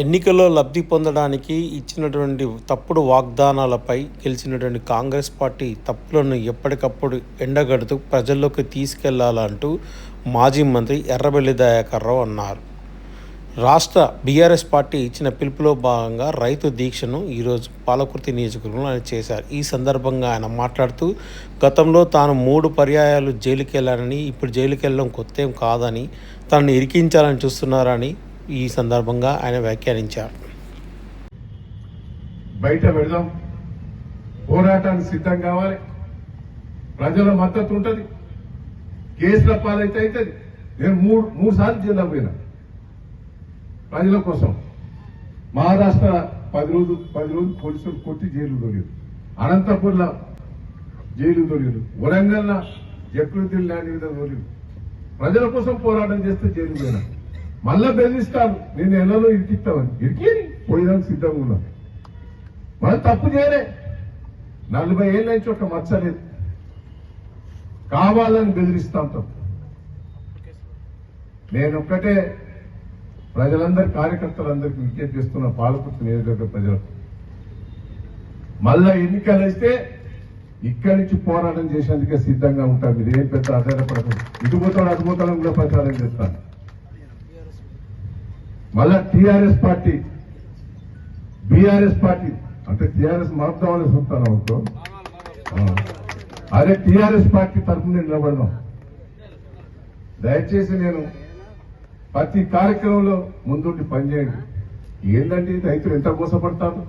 ఎన్నికల్లో లబ్ధి పొందడానికి ఇచ్చినటువంటి తప్పుడు వాగ్దానాలపై గెలిచినటువంటి కాంగ్రెస్ పార్టీ తప్పులను ఎప్పటికప్పుడు ఎండగడుతూ ప్రజల్లోకి తీసుకెళ్ళాలంటూ మాజీ మంత్రి ఎర్రబెల్లి దయాకర్రావు అన్నారు. రాష్ట్ర బీఆర్ఎస్ పార్టీ ఇచ్చిన పిలుపులో భాగంగా రైతు దీక్షను ఈరోజు పాలకుర్తి నియోజకవర్గంలో ఆయన చేశారు. ఈ సందర్భంగా ఆయన మాట్లాడుతూ గతంలో తాను మూడు పర్యాయాలు జైలుకెళ్ళానని ఇప్పుడు జైలుకెళ్ళడం కొత్త ఏం కాదని తనను ఇరికించాలని చూస్తున్నారని ఈ సందర్భంగా ఆయన వ్యాఖ్యానించారు. బయట పెడదాం. పోరాటానికి సిద్ధం కావాలి. ప్రజల మద్దతు ఉంటది. కేసుల పాలైతే అవుతుంది నేను మూడు మూడు సార్లు జిల్లా పోయినా. ప్రజల కోసం. మహారాష్ట్ర పది రోజులు పది రోజులు పోలీసులు కొట్టి జైలు దొరికారు అనంతపూర్లో జైలు దొరికారు వరంగల్ జక్రుద్దీన్ లాంటి విధంగా దొరికారు ప్రజల కోసం పోరాటం చేస్తే జైలు పోయినా. మళ్ళా బెదిరిస్తాను. నేను ఎన్నో ఇరికిస్తామని ఇరికి పోయేదానికి సిద్ధంగా ఉన్నా. మనం తప్పు చేయలే. నలభై ఏళ్ళ నుంచి ఒక మచ్చలేదు కావాలని బెదిరిస్తాం తప్పు. నేను ఒక్కటే ప్రజలందరి కార్యకర్తలందరికీ విజ్ఞప్తి చేస్తున్న పాలకుర్తి నియోజకవర్గ ప్రజలకు. మళ్ళా ఎన్నికలు అయితే ఇక్కడి నుంచి పోరాటం చేసేందుకే సిద్ధంగా ఉంటాం మీరు ఏం పెద్ద ఆధారపడకూడదు ఇటు పోతాడు అటు పోతాడని కూడా ప్రచారం చేస్తాను. మళ్ళా టిఆర్ఎస్ పార్టీ బీఆర్ఎస్ పార్టీ అంటే టిఆర్ఎస్ మార్పుదామని చూస్తాను అనుకో అదే టిఆర్ఎస్ పార్టీ తరఫున నిలబడదాం దయచేసి నేను ప్రతి కార్యక్రమంలో ముందుండి పనిచేయండి. ఏంటంటే రైతులు ఎంత మోసపడతారు?